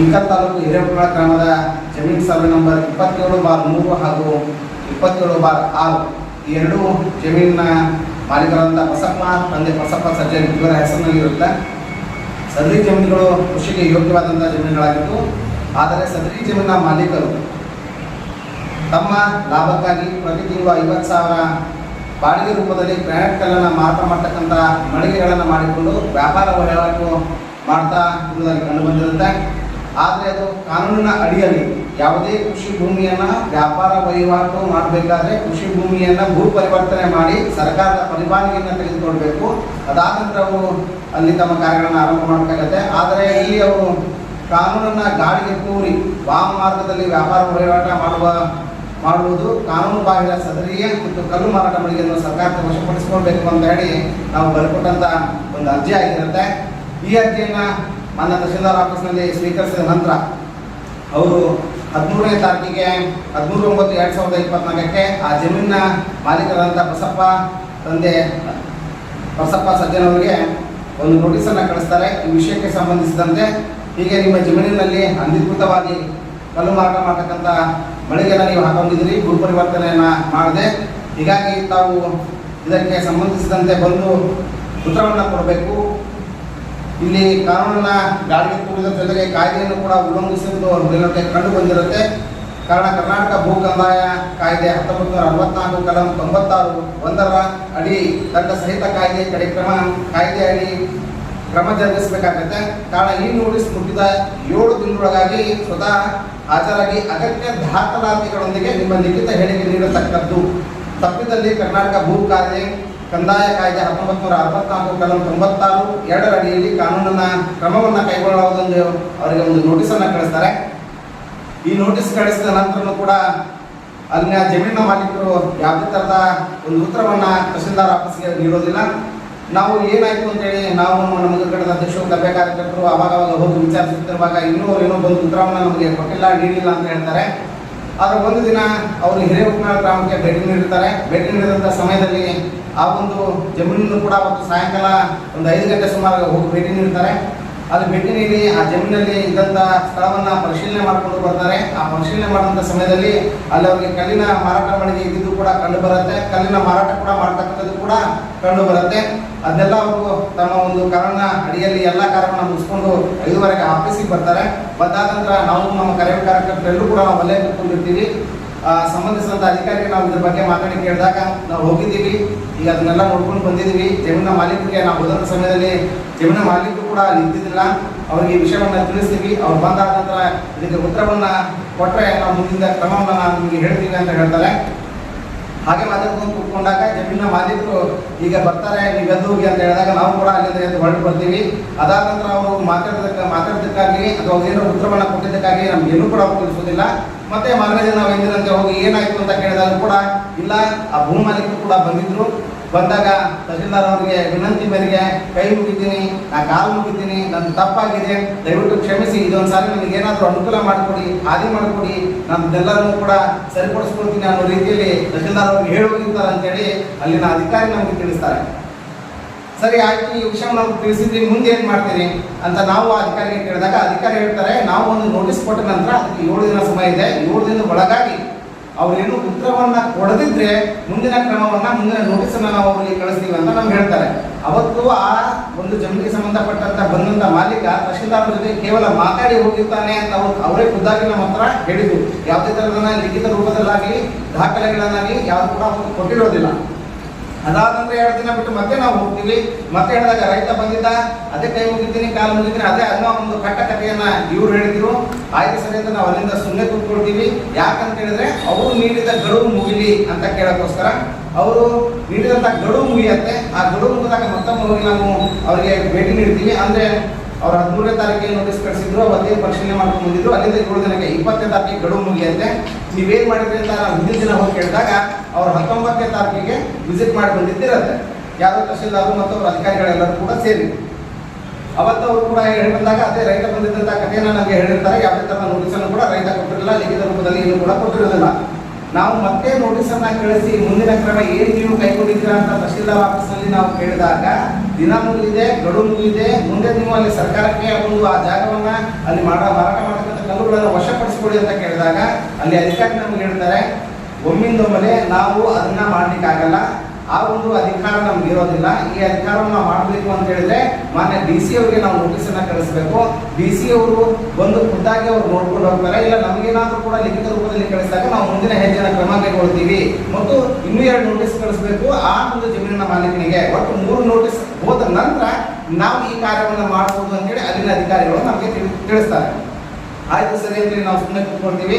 ಇಂಕಲ್ ತಾಲೂಕು ಹಿರೇಪುರ ಗ್ರಾಮದ ಜಮೀನು survey number ಇಪ್ಪತ್ತೇಳು ಬಾರ್ ಮೂರು ಹಾಗೂ ಇಪ್ಪತ್ತೇಳು ಬಾರ್ ಆರು. ಈ ಎರಡೂ ಜಮೀನಿನ ಮಾಲೀಕರಾದಂಥ ಬಸಪ್ಪ ತಂದೆ ಬಸಪ್ಪ ಸಜ್ಜನ್ ಇವರ ಹೆಸರಿನಲ್ಲಿರುತ್ತೆ ಸದರಿ ಜಮೀನುಗಳು ಕೃಷಿಗೆ ಯೋಗ್ಯವಾದಂಥ ಜಮೀನುಗಳಾಗಿತ್ತು ಆದರೆ ಸದರಿ ಜಮೀನಿನ ಮಾಲೀಕರು ತಮ್ಮ ಲಾಭಕ್ಕಾಗಿ ಪ್ರತಿ ತಿಂಗಳು ಐವತ್ತು ಸಾವಿರ ಬಾಡಿಗೆ ರೂಪದಲ್ಲಿ ಗ್ರಾನೆಟ್ ಕಲ್ಲನ್ನು ಮಾರಾಟ ಮಾಡ್ತಕ್ಕಂಥ ಮಳಿಗೆಗಳನ್ನು ಮಾಡಿಕೊಂಡು ವ್ಯಾಪಾರ ವಹಿವಾಟು ಮಾಡ್ತಾ ಇರುವುದಾಗಿ ಕಂಡು ಬಂದಿರುತ್ತೆ. ಆದರೆ ಅದು ಕಾನೂನಿನ ಅಡಿಯಲ್ಲಿ ಯಾವುದೇ ಕೃಷಿ ಭೂಮಿಯನ್ನು ವ್ಯಾಪಾರ ವಹಿವಾಟು ಮಾಡಬೇಕಾದ್ರೆ ಕೃಷಿ ಭೂಮಿಯನ್ನು ಭೂ ಪರಿವರ್ತನೆ ಮಾಡಿ ಸರ್ಕಾರದ ಪರಿಪಾಲನೆಯನ್ನು ತೆಗೆದುಕೊಳ್ಬೇಕು. ಅದಾದ ನಂತರ ಅವರು ಅಲ್ಲಿ ತಮ್ಮ ಕಾರ್ಯಗಳನ್ನು ಆರಂಭ ಮಾಡಬೇಕಾಗತ್ತೆ. ಆದರೆ ಇಲ್ಲಿ ಅವರು ಕಾನೂನನ್ನು ಗಾಡಿಗೆ ತೂರಿ ವಾಮ ಮಾರ್ಗದಲ್ಲಿ ವ್ಯಾಪಾರ ವಹಿವಾಟ ಮಾಡುವ, ಮಾಡುವುದು ಕಾನೂನು ಬಾಹಿರ ಸದರಿಯ ಮತ್ತು ಕಲ್ಲು ಮಾರಾಟ ಮಳಿಗೆಯನ್ನು ಸರ್ಕಾರಕ್ಕೆ ವಶಪಡಿಸಿಕೊಳ್ಬೇಕು ಅಂತ ಹೇಳಿ ನಾವು ಬರ್ಕೊಟ್ಟಂತ ಒಂದು ಅರ್ಜಿ ಆಗಿರುತ್ತೆ. ಈ ಅರ್ಜಿಯನ್ನ ಮಾನ್ಯ ತಹಶೀಲ್ದಾರ್ ಆಫೀಸ್ನಲ್ಲಿ ಸ್ವೀಕರಿಸಿದ ನಂತರ ಅವರು ಹದಿಮೂರನೇ ತಾರೀಕಿಗೆ ಹದಿಮೂರು ಒಂಬತ್ತು ಎರಡು ಸಾವಿರದ ಇಪ್ಪತ್ನಾಲ್ಕಕ್ಕೆ ಆ ಜಮೀನಿನ ಮಾಲೀಕರಾದಂಥ ಬಸಪ್ಪ ತಂದೆ ಬಸಪ್ಪ ಸಜ್ಜನವರಿಗೆ ಒಂದು ನೋಟಿಸನ್ನು ಕಳಿಸ್ತಾರೆ. ಈ ವಿಷಯಕ್ಕೆ ಸಂಬಂಧಿಸಿದಂತೆ ಹೀಗೆ ನಿಮ್ಮ ಜಮೀನಿನಲ್ಲಿ ಅನಧಿಕೃತವಾಗಿ ಕಲ್ಲು ಮಾರಾಟ ಮಾಡ್ತಕ್ಕಂಥ ಮಳಿಗೆಯನ್ನು ನೀವು ಹಾಕೊಂಡಿದ್ದೀರಿ. ಭೂ ಪರಿವರ್ತನೆಯನ್ನು ಮಾಡದೆ ಹೀಗಾಗಿ ತಾವು ಇದಕ್ಕೆ ಸಂಬಂಧಿಸಿದಂತೆ ಬಂದು ಉತ್ತರವನ್ನು ಕೊಡಬೇಕು. ಇಲ್ಲಿ ಕಾನೂನನ್ನ ಗಾಳಿಗೆ ತೂರಿದ ಜೊತೆಗೆ ಕಾಯ್ದೆಯನ್ನು ಕೂಡ ಉಲ್ಲಂಘಿಸಿರುವುದು ಮೇಲ್ನೋಟಕ್ಕೆ ಕಂಡು ಬಂದಿರುತ್ತೆ. ಕಾರಣ ಕರ್ನಾಟಕ ಭೂ ಕಂದಾಯ ಕಾಯ್ದೆ ಹತ್ತೊಂಬತ್ತು ನೂರ ಅರವತ್ನಾಲ್ಕು ಕಲಂ ತೊಂಬತ್ತಾರು ಒಂದರ ಅಡಿ ದಂಡ ಸಹಿತ ಕಾಯ್ದೆ ಕಡೆ ಕ್ರಮ ಕಾಯ್ದೆ ಅಡಿ ಕ್ರಮ ಜರುಗಿಸಬೇಕಾಗುತ್ತೆ. ಕಾರಣ ಈ ನೋಟಿಸ್ ಮುಗಿದ ಏಳು ದಿನದೊಳಗಾಗಿ ಸ್ವತಃ ಹಾಜರಾಗಿ ಅಗತ್ಯ ದಾಖಲಾತಿಗಳೊಂದಿಗೆ ನಿಮ್ಮ ಲಿಖಿತ ಹೇಳಿಕೆ ನೀಡತಕ್ಕದ್ದು. ತಪ್ಪಿದಲ್ಲಿ ಕರ್ನಾಟಕ ಭೂ ಕಾಯ್ದೆ ಕಂದಾಯ ಕಾಯ್ದೆ ಹತ್ತೊಂಬತ್ತು ನೂರ ಅರವತ್ನಾಲ್ಕು, ಕಲಂ ತೊಂಬತ್ತಾರು ಎರಡರ ಅಡಿಯಲ್ಲಿ ಕಾನೂನಿನ ಕ್ರಮವನ್ನು ಕೈಗೊಳ್ಳುವುದೊಂದು ಅವರಿಗೆ ಒಂದು ನೋಟಿಸನ್ನು ಕಳಿಸ್ತಾರೆ. ಈ ನೋಟಿಸ್ ಕಳಿಸಿದ ನಂತರನೂ ಕೂಡ ಅಲ್ಲಿನ ಜಮೀನಿನ ಮಾಲೀಕರು ಯಾವುದೇ ಥರದ ಒಂದು ಉತ್ತರವನ್ನು ತಹಸೀಲ್ದಾರ್ ಆಫೀಸ್ಗೆ ನೀಡೋದಿಲ್ಲ. ನಾವು ಏನಾಯ್ತು ಅಂತೇಳಿ ನಾವು ನಮ್ಮ ಕಡೆದ ಅಧ್ಯಕ್ಷರು ಸಭೆ ಕಾರ್ಯಕರ್ತರು ಅವಾಗ ಅವಾಗ ಹೋಗಿ ವಿಚಾರಿಸುತ್ತಿರುವಾಗ ಇನ್ನೂ ಏನೋ ಬಂದು ಉತ್ತರವನ್ನು ನಮಗೆ ಕೊಟ್ಟಿಲ್ಲ, ನೀಡಿಲ್ಲ ಅಂತ ಹೇಳ್ತಾರೆ. ಆದರೆ ಒಂದು ದಿನ ಅವರು ಹಿರೇಮಠ ಗ್ರಾಮಕ್ಕೆ ಭೇಟಿ ನೀಡಿರ್ತಾರೆ. ಭೇಟಿ ನೀಡಿದಂಥ ಸಮಯದಲ್ಲಿ ಆ ಒಂದು ಜಮೀನನ್ನು ಕೂಡ ಅವತ್ತು ಸಾಯಂಕಾಲ ಒಂದು ಐದು ಗಂಟೆ ಸುಮಾರು ಹೋಗಿ ಭೇಟಿ ನೀಡ್ತಾರೆ. ಅಲ್ಲಿ ಭೇಟಿ ನೀಡಿ ಆ ಜಮೀನಲ್ಲಿ ಇದ್ದಂಥ ಸ್ಥಳವನ್ನು ಪರಿಶೀಲನೆ ಮಾಡಿಕೊಂಡು ಬರ್ತಾರೆ. ಆ ಪರಿಶೀಲನೆ ಮಾಡಿದಂಥ ಸಮಯದಲ್ಲಿ ಅಲ್ಲಿ ಅವರಿಗೆ ಕಲ್ಲಿನ ಮಾರಾಟ ಮಳಿಗೆ ಇದ್ದಿದ್ದು ಕೂಡ ಕಂಡು ಬರುತ್ತೆ. ಕಲ್ಲಿನ ಮಾರಾಟ ಕೂಡ ಮಾಡ್ತಕ್ಕಂಥದ್ದು ಕೂಡ ಕಂಡು ಬರುತ್ತೆ. ಅದನ್ನೆಲ್ಲ ಅವರು ತಮ್ಮ ಒಂದು ಕಾರಣ ಅಡಿಯಲ್ಲಿ ಎಲ್ಲ ಕಾರಣ ಮುಗಿಸ್ಕೊಂಡು ಐದುವರೆಗೆ ಆಫೀಸಿಗೆ ಬರ್ತಾರೆ. ಬಂದಾದ ನಂತರ ನಾವು ನಮ್ಮ ಕರೆಯ ಕಾರ್ಯಕರ್ತರೆಲ್ಲರೂ ಕೂಡ ನಾವು ಅಲ್ಲೇ ಕೂತ್ಕೊಂಡಿರ್ತೀವಿ. ಸಂಬಂಧಿಸಿದಂಥ ಅಧಿಕಾರಿಗೆ ನಾವು ಇದ್ರ ಬಗ್ಗೆ ಮಾತಾಡಿ ಕೇಳಿದಾಗ ನಾವು ಹೋಗಿದ್ದೀವಿ. ಈಗ ಅದನ್ನೆಲ್ಲ ನೋಡ್ಕೊಂಡು ಬಂದಿದ್ದೀವಿ. ಜಮೀನ ಮಾಲೀಕರಿಗೆ ನಾವು ಹೋದ ಸಮಯದಲ್ಲಿ ಜಮೀನ ಮಾಲೀಕರು ಕೂಡ ನಿಂತಿದ್ದಿಲ್ಲ ಅವರಿಗೆ ಈ ವಿಷಯವನ್ನು ತಿಳಿಸ್ತೀವಿ. ಅವ್ರು ಬಂದಾದ ನಂತರ ಇದಕ್ಕೆ ಉತ್ತರವನ್ನು ಕೊಟ್ಟರೆ ನಾವು ಮುಂದಿನ ಕ್ರಮವನ್ನು ನಾನು ನಿಮಗೆ ಹೇಳ್ತೀವಿ ಅಂತ ಹೇಳ್ತಾರೆ. ಹಾಗೆ ಮಾತಾಡ್ಕೊಂಡು ಕೂತ್ಕೊಂಡಾಗ ಜಮೀನಿನ ಮಾಲೀಕರು ಈಗ ಬರ್ತಾರೆ. ನೀವು ಎದ್ದು ಹೋಗಿ ಅಂತ ಹೇಳಿದಾಗ ನಾವು ಕೂಡ ಅಲ್ಲಿಂದ ಎದ್ದು ಹೊರಟು ಬರ್ತೀವಿ. ಅದಾದ ನಂತರ ಅವರು ಮಾತಾಡೋದಕ್ಕೆ ಮಾತಾಡೋದಕ್ಕಾಗಲಿ ಅಥವಾ ಏನೋ ಉತ್ತರವನ್ನು ಕೊಟ್ಟಿದ್ದಕ್ಕಾಗಿ ನಮ್ಗೆ ಏನೂ ಕೂಡ ತಿಳಿಸೋದಿಲ್ಲ ಮತ್ತೆ ಮಾರನೇ ದಿನ ಎಂದಿನಂತೆ ಹೋಗಿ ಏನಾಯ್ತು ಅಂತ ಕೇಳಿದಾಗ ಕೂಡ ಇಲ್ಲ, ಆ ಭೂ ಮಾಲೀಕರು ಕೂಡ ಬಂದಿದ್ರು. ಬಂದಾಗ ತಹಸೀಲ್ದಾರ್ ಅವರಿಗೆ ವಿನಂತಿ ಮೇರೆಗೆ ಕೈ ಮುಗಿದ್ದೀನಿ ನಾ ಕಾಲು ಮುಗಿದ್ದೀನಿ ನನ್ನ ತಪ್ಪಾಗಿದೆ, ದಯವಿಟ್ಟು ಕ್ಷಮಿಸಿ ಇದೊಂದು ಸಾರಿ ನನಗೆ ಏನಾದರೂ ಅನುಕೂಲ ಮಾಡಿಕೊಡಿ, ಹಾದಿ ಮಾಡಿಕೊಡಿ, ನಮ್ದೆಲ್ಲರನ್ನು ಕೂಡ ಸರಿಪಡಿಸ್ಕೊಳ್ತೀನಿ ಅನ್ನೋ ರೀತಿಯಲ್ಲಿ ತಹಸೀಲ್ದಾರ್ ಅವ್ರಿಗೆ ಹೇಳಿ ಅಂತೇಳಿ ಅಲ್ಲಿನ ಅಧಿಕಾರಿ ನಮಗೆ ತಿಳಿಸ್ತಾರೆ. ಸರಿ, ಆಯ್ತು, ಈ ವಿಷಯ ನಾವು ತಿಳಿಸಿದ್ರಿ ಮುಂದೆ ಏನು ಮಾಡ್ತೀರಿ ಅಂತ ನಾವು ಅಧಿಕಾರಿಗೆ ಕೇಳಿದಾಗ ಅಧಿಕಾರಿ ಹೇಳ್ತಾರೆ, ನಾವು ಒಂದು ನೋಟಿಸ್ ಕೊಟ್ಟ ನಂತರ ಅದಕ್ಕೆ ಏಳು ದಿನ ಸಮಯ ಇದೆ, ಏಳು ದಿನ ಒಳಗಾಗಿ ಅವ್ರೇನು ಉತ್ತರವನ್ನ ಕೊಡದಿದ್ರೆ ಮುಂದಿನ ಕ್ರಮವನ್ನ, ಮುಂದಿನ ನೋಟಿಸನ್ನ ನಾವು ಅವರಿಗೆ ಕಳಿಸ್ತೀವಿ ಅಂತ ನಮ್ಗೆ ಹೇಳ್ತಾರೆ. ಅವತ್ತು ಆ ಒಂದು ಜಮೀನಿಗೆ ಸಂಬಂಧಪಟ್ಟಂತ ಬಂದಂತ ಮಾಲೀಕ ತಹಶೀಲ್ದಾರ್ ಜೊತೆ ಕೇವಲ ಮಾತಾಡಿ ಹೋಗಿರ್ತಾನೆ ಅಂತ ಅವ್ರು, ಅವರೇ ಖುದ್ದಾಗಿ ನಮ್ಮ ಹತ್ರ ಹೇಳಿದ್ರು. ಯಾವುದೇ ತರಹದ ಲಿಖಿತ ರೂಪದಲ್ಲಾಗಲಿ, ದಾಖಲೆಗಳನ್ನಾಗಲಿ ಯಾವ್ದು ಕೂಡ ಕೊಟ್ಟಿರೋದಿಲ್ಲ. ಅದಾದ ನಂತರ ಎರಡು ದಿನ ಬಿಟ್ಟು ಮತ್ತೆ ನಾವು ಹೋಗ್ತೀವಿ. ಮತ್ತೆ ಹೇಳಿದಾಗ ರೈತ ಬಂದಿದ್ದ, ಅದೇ ಕೈ ಹೋಗಿದ್ದೀನಿ ಕಾಲು ಮುಗಿದ್ದೀನಿ ಅದೇ ಅನ್ನೋ ಒಂದು ಕಟ್ಟ ಕಥೆಯನ್ನ ಇವ್ರು ಹೇಳಿದ್ರು. ಆಯ್ತು ಸರಿ ಅಂತ ನಾವು ಅಲ್ಲಿಂದ ಸುಮ್ಮನೆ ಕೂತ್ಕೊಳ್ತೀವಿ. ಯಾಕಂತ ಹೇಳಿದ್ರೆ ಅವರು ನೀಡಿದ ಗಡುವು ಮುಗಿಲಿ ಅಂತ ಕೇಳೋಕ್ಕೋಸ್ಕರ ಅವರು ನೀಡಿದಂಥ ಗಡುವು ಮುಗಿಯತ್ತೆ. ಆ ಗಡುವು ಮುಗಿದಾಗ ಮತ್ತೊಮ್ಮೆ ಹೋಗಿ ನಾವು ಅವರಿಗೆ ಭೇಟಿ ನೀಡ್ತೀವಿ. ಅಂದ್ರೆ ಅವ್ರು ಹದಿಮೂರನೇ ತಾರೀಕಿಗೆ ನೋಟಿಸ್ ಕಳಿಸಿದ್ರು ಅವತ್ತೇ ಪರಿಶೀಲನೆ ಮಾಡ್ಕೊಂಡು ಬಂದಿದ್ರು. ಅಲ್ಲಿಂದ ಏಳು ದಿನಕ್ಕೆ, ಇಪ್ಪತ್ತನೇ ತಾರೀಕಿಗೆ ಗಡುವು ಮುಗಿಯಂತೆ ನೀವೇನ್ ಮಾಡಿದ್ರಿ ಅಂತ ನಾನು ಹಿಂದಿನ ದಿನ ಹೋಗಿ ಕೇಳಿದಾಗ, ಅವ್ರು ಹತ್ತೊಂಬತ್ತನೇ ತಾರೀಕಿಗೆ ವಿಸಿಟ್ ಮಾಡಿ ಬಂದಿದ್ದಿರತ್ತೆ. ಯಾವ್ದೋ ತಹಶೀಲ್ದಾರ್ ಮತ್ತು ಅವ್ರ ಅಧಿಕಾರಿಗಳೆಲ್ಲರೂ ಕೂಡ ಸೇರಿ. ಅವತ್ತು ಅವರು ಕೂಡ ಹೇಳಿ ಬಂದಾಗ, ಅದೇ ರೈತ ಬಂದಿದ್ದಂಥ ಕಥೆಯನ್ನು ನನಗೆ ಹೇಳಿರ್ತಾರೆ. ಯಾವುದೇ ಥರದ ನೋಟಿಸನ್ನು ಕೂಡ ರೈತ ಕೊಟ್ಟಿರಲಿಲ್ಲ ಲಿಖಿತ ರೂಪದಲ್ಲಿ ಏನು ಕೂಡ ಕೊಟ್ಟಿರೋದಿಲ್ಲ. ನಾವು ಮತ್ತೆ ನೋಟಿಸನ್ನ ಕಳಿಸಿ, ಮುಂದಿನ ಕ್ರಮ ಏನು ನೀವು ಕೈಗೊಂಡಿದ್ದೀರಾ ಅಂತ ತಹಶೀಲ್ದಾರ್ ಆಫೀಸ್ನಲ್ಲಿ ನಾವು ಕೇಳಿದಾಗ, ದಿನ ಮುಗಿದಿದೆ ಗಡು ಮುಗಿದಿದೆ, ಮುಂದೆ ನೀವು ಅಲ್ಲಿ ಸರ್ಕಾರಕ್ಕೆ ಒಂದು ಆ ಜಾಗವನ್ನ ಅಲ್ಲಿ ಮಾಡ, ಮಾರಾಟ ಮಾಡತಕ್ಕಂಥ ಕಲ್ಲುಗಳನ್ನು ವಶಪಡಿಸಿಕೊಡಿ ಅಂತ ಕೇಳಿದಾಗ, ಅಲ್ಲಿ ಅಧಿಕಾರಿ ನಮ್ಗೆ ಹೇಳ್ತಾರೆ, ಒಮ್ಮಿಂದೊಮ್ಮೆ ನಾವು ಅದನ್ನ ಮಾಡ್ಲಿಕ್ಕಾಗಲ್ಲ, ಆ ಒಂದು ಅಧಿಕಾರ ನಮ್ಗೆ ಇರೋದಿಲ್ಲ, ಈ ಅಧಿಕಾರವನ್ನು ಮಾಡಬೇಕು ಅಂತ ಹೇಳಿದ್ರೆ ಮಾನ್ಯ ಡಿ ಸಿ ಅವರಿಗೆ ನಾವು ನೋಟಿಸ್ ಅನ್ನ ಕಳಿಸಬೇಕು. ಡಿ ಸಿ ಅವರು ಬಂದು ಖುದ್ದಾಗಿ ಅವ್ರು ನೋಡ್ಕೊಂಡು ಹೋಗ್ತಾರೆ, ಇಲ್ಲ ನಮಗೇನಾದರೂ ಕೂಡ ಲಿಖಿತ ರೂಪದಲ್ಲಿ ಕಳಿಸಿದಾಗ ಮುಂದಿನ ಹೆಜ್ಜೆನ ಕ್ರಮ ಕೈಗೊಳ್ತೀವಿ. ಮತ್ತು ಇನ್ನೂ ಎರಡು ನೋಟಿಸ್ ಕಳಿಸಬೇಕು. ಆ ಒಂದು ಜಮೀನಿನ ಮಾಲೀಕನಿಗೆ ಒಟ್ಟು ಮೂರು ನೋಟಿಸ್ ಹೋದ ನಂತರ ನಾವು ಈ ಕಾರ್ಯವನ್ನು ಮಾಡಬಹುದು ಅಂತೇಳಿ ಅಲ್ಲಿನ ಅಧಿಕಾರಿಗಳು ನಮಗೆ ತಿಳಿ- ತಿಳಿಸ್ತಾರೆ. ಆಯ್ತು ಸರಿ ನಾವು ಸುಮ್ಮನೆ ಕೂತ್ಕೊಳ್ತೀವಿ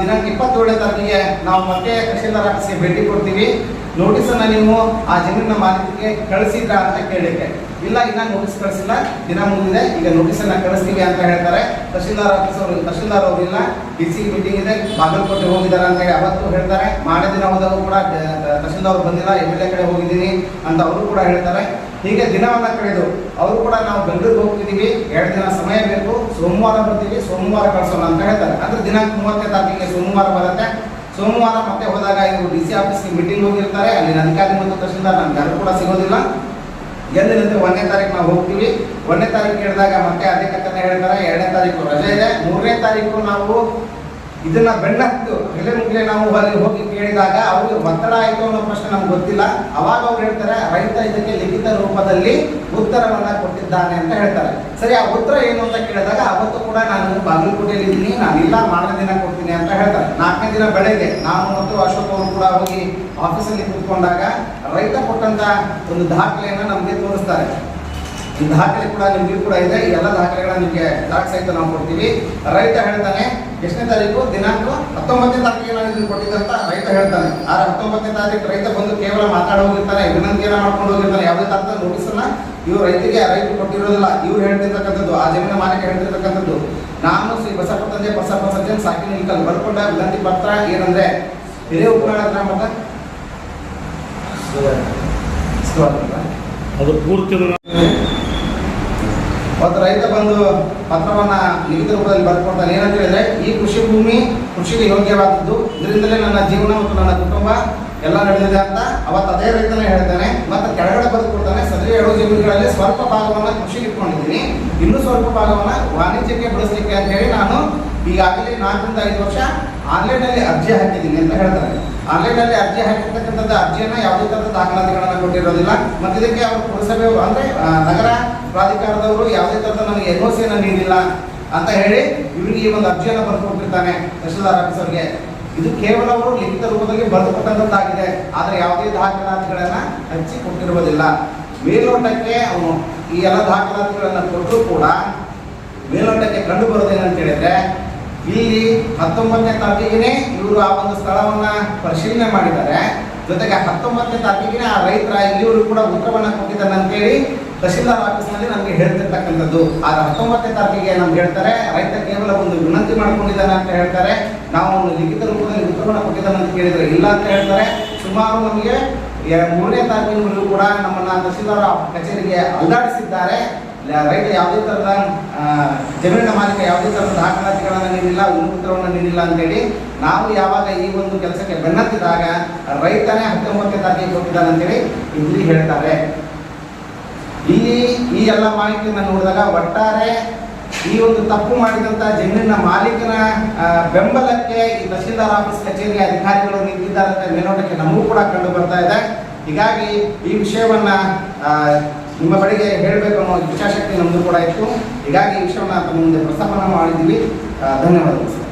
ದಿನಾಂಕ ಇಪ್ಪತ್ತೇಳನೇ ತಾರೀಕಿಗೆ ನಾವು ಮತ್ತೆ ತಹಶೀಲ್ದಾರ್ ಆಫೀಸ್ಗೆ ಭೇಟಿ ಕೊಡ್ತೀವಿ. ನೋಟಿಸ್ ಅನ್ನ ನೀವು ಆ ಜಮೀನಿನ ಮಾಲೀಕರಿಗೆ ಕಳಿಸಿದ್ರ ಅಂತ ಕೇಳಲಿಕ್ಕೆ ಇಲ್ಲ, ಇನ್ನ ನೋಟಿಸ್ ಕಳಿಸಿಲ್ಲ. ದಿನ ಮುಂದಿದೆ ಈಗ ನೋಟಿಸ್ ಅನ್ನ ಕಳಿಸ್ತೀವಿ ಅಂತ ಹೇಳ್ತಾರೆ. ತಹಶೀಲ್ದಾರ್ ಆಫೀಸ್ ಅವರು, ತಹಶೀಲ್ದಾರ್ ಅವರು ಇಲ್ಲ. ಡಿ ಸಿ ಮೀಟಿಂಗ್ ಇದೆ, ಬಾಗಲಕೋಟೆ ಹೋಗಿದ್ದಾರೆ ಅಂತ ಹೇಳಿ ಅವತ್ತು ಹೇಳ್ತಾರೆ. ಮಾರನೇ ದಿನ ಹೋದಾಗ ಕೂಡ ತಹಶೀಲ್ದಾರ್ ಬಂದಿಲ್ಲ ಎಂ ಎಲ್ ಎ ಕಡೆ ಹೋಗಿದ್ದೀನಿ ಅಂತ ಅವರು ಕೂಡ ಹೇಳ್ತಾರೆ. ಹೀಗೆ ದಿನವನ್ನ ಕಳೆದು ಅವರು ಕೂಡ ನಾವು ಬೆಂಗಳೂರಿಗೆ ಹೋಗ್ತಿದ್ದೀವಿ ಎರಡು ದಿನ ಸಮಯ ಬೇಕು. ಸೋಮವಾರ ಬರ್ತೀವಿ. ಸೋಮವಾರ ಕಳಿಸೋಣ ಅಂತ ಹೇಳ್ತಾರೆ. ಅಂದ್ರೆ ದಿನಾಂಕ ಮೂವತ್ತನೇ ತಾರೀಕಿಗೆ ಸೋಮವಾರ ಬರುತ್ತೆ. ಸೋಮವಾರ ಮತ್ತೆ ಹೋದಾಗ ಇವರು ಡಿ ಸಿ ಆಫೀಸ್ಗೆ ಮೀಟಿಂಗ್ ಹೋಗಿರ್ತಾರೆ. ಅಲ್ಲಿನ ಅಧಿಕಾರಿ ಮತ್ತು ತಹಶೀಲ್ದಾರ್ ನಮ್ಗೆ ಯಾರು ಕೂಡ ಸಿಗೋದಿಲ್ಲ. ಎಂದಿನಂತೆ ಒಂದನೇ ತಾರೀಕು ನಾವು ಹೋಗ್ತೀವಿ. ಒಂದನೇ ತಾರೀಕು ಹೇಳಿದಾಗ ಮತ್ತೆ ಅದೇ ಹೇಳ್ತಾರೆ. ಎರಡನೇ ತಾರೀಕು ರಜೆ ಇದೆ. ಮೂರನೇ ತಾರೀಕು ನಾವು ಇದನ್ನ ಬೆನ್ನತ್ತು ಎಲೆ ಮುಗಿಲೆ ನಾವು ಅಲ್ಲಿ ಹೋಗಿ ಕೇಳಿದಾಗ ಅವ್ರಿಗೆ ಒತ್ತಡ ಆಯಿತು ಅನ್ನೋ ಪ್ರಶ್ನೆ ನಮ್ಗೆ ಗೊತ್ತಿಲ್ಲ. ಅವಾಗ ಅವ್ರು ಹೇಳ್ತಾರೆ, ರೈತ ಇದಕ್ಕೆ ಲಿಖಿತ ರೂಪದಲ್ಲಿ ಉತ್ತರವನ್ನ ಕೊಟ್ಟಿದ್ದಾನೆ ಅಂತ ಹೇಳ್ತಾರೆ. ಸರಿ, ಆ ಉತ್ತರ ಏನು ಅಂತ ಕೇಳಿದಾಗ ಅವತ್ತು ಕೂಡ ನಾನು ಬಾಗಲಕೋಟೆಯಲ್ಲಿ ಇದ್ದೀನಿ, ನಾನು ಇಲ್ಲ, ಮಾರನೇ ದಿನ ಕೊಡ್ತೀನಿ ಅಂತ ಹೇಳ್ತಾರೆ. ನಾಲ್ಕನೇ ದಿನ ಬೆಳಗ್ಗೆ ನಾನು ಮತ್ತು ಅಶೋಕ್ ಅವರು ಕೂಡ ಹೋಗಿ ಆಫೀಸಲ್ಲಿ ಕೂತ್ಕೊಂಡಾಗ ರೈತ ಕೊಟ್ಟಂತ ಒಂದು ದಾಖಲೆಯನ್ನ ನಮಗೆ ತೋರಿಸ್ತಾರೆ. ಈ ದಾಖಲೆ ಕೂಡ ನಿಮ್ಗೆ ಕೂಡ ಇದೆ. ಈ ಎಲ್ಲ ದಾಖಲೆಗಳನ್ನ ನಿಮಗೆ ದಾಖಲೆ ಸಹಿತ ನಾವು ಕೊಡ್ತೀವಿ. ರೈತ ಹೇಳ್ತಾನೆ ಎಷ್ಟನೇ ತಾರೀಕು? ದಿನಾಂಕ ಹತ್ತೊಂಬತ್ತನೇ ತಾರೀಕಿಗೆ ನಾನು ಇದನ್ನು ಕೊಟ್ಟಿದ್ದಂತ ರೈತ ಹೇಳ್ತಾನೆ. ಆದ್ರೆ ಹತ್ತೊಂಬತ್ತನೇ ತಾರೀಕು ರೈತ ಬಂದು ಕೇವಲ ಮಾತಾಡಿ ಹೋಗಿರ್ತಾನೆ ವಿನಂತಿಯನ್ನ ಮಾಡ್ಕೊಂಡು ಹೋಗಿರ್ತಾನೆ ಯಾವುದೇ ತರದ ನೋಟಿಸ್ ಅನ್ನ ಇವ್ರು ರೈತರಿಗೆ ರೈತ ಕೊಟ್ಟಿರೋದಿಲ್ಲ. ಇವ್ರು ಹೇಳ್ತಿರ್ತಕ್ಕಂಥದ್ದು ಆ ಜಮೀನ ಮಾಲೀಕ ಹೇಳ್ತಿರ್ತಕ್ಕಂಥದ್ದು. ನಾನು ಶ್ರೀ ಬಸಪ್ಪ ತಂದೆ ಬಸಪ್ಪ ಸಜ್ಜನ್ ಸಾಕಿ ನಿಲ್ಕಲ್ ಬರ್ಕೊಂಡ ವಿನಂತಿ ಪತ್ರ ಏನಂದ್ರೆ ಹಿರಿಯ ಉಪನಾಳ ಗ್ರಾಮದ ಅದು ಪೂರ್ತಿ ಅವತ್ತು ರೈತ ಬಂದು ಪತ್ರವನ್ನು ಲಿಖಿತ ರೂಪದಲ್ಲಿ ಬರ್ಕೊಡ್ತಾನೆ. ಏನಂತ ಹೇಳಿದ್ರೆ, ಈ ಕೃಷಿ ಭೂಮಿ ಕೃಷಿಗೆ ಯೋಗ್ಯವಾದದ್ದು. ಇದರಿಂದಲೇ ನನ್ನ ಜೀವನ ಮತ್ತು ನನ್ನ ಕುಟುಂಬ ಎಲ್ಲ ನಡೆದಿದೆ ಅಂತ ಅವತ್ತು ಅದೇ ರೈತನೇ ಹೇಳ್ತಾನೆ. ಮತ್ತು ಕೆಳಗಡೆ ಬರೆದುಕೊಡ್ತಾನೆ ಸದರಿ ಎರಡು ಜಮೀನುಗಳಲ್ಲಿ ಸ್ವಲ್ಪ ಭಾಗವನ್ನು ಕೃಷಿಗೆ ಇಟ್ಕೊಂಡಿದ್ದೀನಿ. ಇನ್ನೂ ಸ್ವಲ್ಪ ಭಾಗವನ್ನು ವಾಣಿಜ್ಯಕ್ಕೆ ಬಳಸಲಿಕ್ಕೆ ಅಂತ ಹೇಳಿ ನಾನು ಈಗಾಗಲೇ ನಾಲ್ಕರಿಂದ ಐದು ವರ್ಷ ಆನ್ಲೈನಲ್ಲಿ ಅರ್ಜಿ ಹಾಕಿದ್ದೀನಿ ಅಂತ ಹೇಳ್ತಾರೆ. ಆನ್ಲೈನಲ್ಲಿ ಅರ್ಜಿ ಹಾಕಿರ್ತಕ್ಕಂಥದ್ದು ಅರ್ಜಿಯನ್ನು ಯಾವುದೇ ತರಹದ ದಾಖಲಾತಿಗಳನ್ನು ಕೊಟ್ಟಿರೋದಿಲ್ಲ. ಮತ್ತೆ ಇದಕ್ಕೆ ಅವರು ಪುರಸಭೆ ಅಂದ್ರೆ ನಗರ ಪ್ರಾಧಿಕಾರದವರು ಯಾವುದೇ ಥರದ ನಮಗೆ ಎನ್ ಒ ಸಿಯನ್ನು ನೀಡಿಲ್ಲ ಅಂತ ಹೇಳಿ ಇವರಿಗೆ ಈ ಒಂದು ಅರ್ಜಿಯನ್ನು ಬರೆದುಕೊಟ್ಟಿರ್ತಾನೆ ತಹಶೀಲ್ದಾರ್ ಆಫೀಸರ್ಗೆ. ಇದು ಕೇವಲ ಅವರು ಲಿಖಿತ ರೂಪದಲ್ಲಿ ಬರೆದುಕೊಟ್ಟಂತಾಗಿದೆ ಆದರೆ ಯಾವುದೇ ದಾಖಲಾತಿಗಳನ್ನು ಹಚ್ಚಿ ಕೊಟ್ಟಿರುವುದಿಲ್ಲ. ಮೇಲ್ನೋಟಕ್ಕೆ ಅವನು ಈ ಎಲ್ಲ ದಾಖಲಾತಿಗಳನ್ನು ಕೊಟ್ಟರೂ ಕೂಡ ಮೇಲ್ನೋಟಕ್ಕೆ ಕಂಡು ಬರೋದೇನಂತ ಹೇಳಿದ್ರೆ ಇಲ್ಲಿ ಹತ್ತೊಂಬತ್ತನೇ ತಾರೀಕಿಗೆ ಇವರು ಆ ಒಂದು ಸ್ಥಳವನ್ನ ಪರಿಶೀಲನೆ ಮಾಡಿದ್ದಾರೆ. ಜೊತೆಗೆ ಹತ್ತೊಂಬತ್ತನೇ ತಾರೀಕಿಗೆ ಆ ರೈತರ ಇಲ್ಲಿವರು ಕೂಡ ಉತ್ತರವನ್ನ ಕೊಟ್ಟಿದ್ದಾನೆ ಅಂತೇಳಿ ತಹಶೀಲ್ದಾರ್ ಆಫೀಸ್ನಲ್ಲಿ ನಮಗೆ ಹೇಳ್ತಿರ್ತಕ್ಕಂಥದ್ದು. ಆ ಹತ್ತೊಂಬತ್ತನೇ ತಾರೀಕಿಗೆ ನಮ್ಗೆ ಹೇಳ್ತಾರೆ, ರೈತ ಕೇವಲ ಒಂದು ವಿನಂತಿ ಮಾಡ್ಕೊಂಡಿದ್ದಾನೆ ಅಂತ ಹೇಳ್ತಾರೆ. ನಾವು ಒಂದು ಲಿಖಿತ ರೂಪದಲ್ಲಿ ಉತ್ತರವನ್ನ ಕೊಟ್ಟಿದ್ದಾನೆ ಅಂತ ಕೇಳಿದ್ರೆ ಇಲ್ಲ ಅಂತ ಹೇಳ್ತಾರೆ. ಸುಮಾರು ನಮಗೆ ಮೂರನೇ ತಾರೀಕಿನವರೆಗೂ ಕೂಡ ನಮ್ಮನ್ನ ತಹಶೀಲ್ದಾರ್ ಕಚೇರಿಗೆ ಅಲ್ಲಾಡಿಸಿದ್ದಾರೆ. ರೈತ ಯಾವುದೇ ಥರದ ಜಮೀನಿನ ಮಾಲೀಕ ಯಾವುದೇ ಥರದ ದಾಖಲಾತಿಗಳನ್ನು ನೀಡಿಲ್ಲ ಉತ್ತರವನ್ನು ನೀಡಿಲ್ಲ ಅಂತೇಳಿ ನಾವು ಯಾವಾಗ ಈ ಒಂದು ಕೆಲಸಕ್ಕೆ ಬೆನ್ನತ್ತಿದಾಗ ರೈತನೇ ಹತ್ತೊಂಬತ್ತನೇ ತಾರೀಕಿಗೆ ಕೊಟ್ಟಿದ್ದಾನೆ ಅಂತೇಳಿ ಇಲ್ಲಿ ಹೇಳ್ತಾರೆ. ಇಲ್ಲಿ ಈ ಎಲ್ಲ ಮಾಹಿತಿಯನ್ನು ನೋಡಿದಾಗ ಒಟ್ಟಾರೆ ಈ ಒಂದು ತಪ್ಪು ಮಾಡಿದಂತ ಜಮೀನಿನ ಮಾಲೀಕನ ಬೆಂಬಲಕ್ಕೆ ಈ ತಹಶೀಲ್ದಾರ್ ಆಫೀಸ್ ಕಚೇರಿ ಅಧಿಕಾರಿಗಳು ನಿಂತಿದ್ದಾರೆ ಅಂತ ಮೇಲ್ನೋಟಕ್ಕೆ ನಮಗೂ ಕೂಡ ಕಂಡು ಬರ್ತಾ ಇದೆ. ಹೀಗಾಗಿ ಈ ವಿಷಯವನ್ನ ನಿಮ್ಮ ಬಳಿಗೆ ಹೇಳಬೇಕು ಅನ್ನೋ ಇಚ್ಛಾಶಕ್ತಿ ನಮ್ಮದು ಕೂಡ ಇತ್ತು. ಹೀಗಾಗಿ ಈ ವಿಷಯವನ್ನ ಮುಂದೆ ಪ್ರಸ್ತಾಪನ ಮಾಡಿದ್ದೀವಿ. ಧನ್ಯವಾದಗಳು.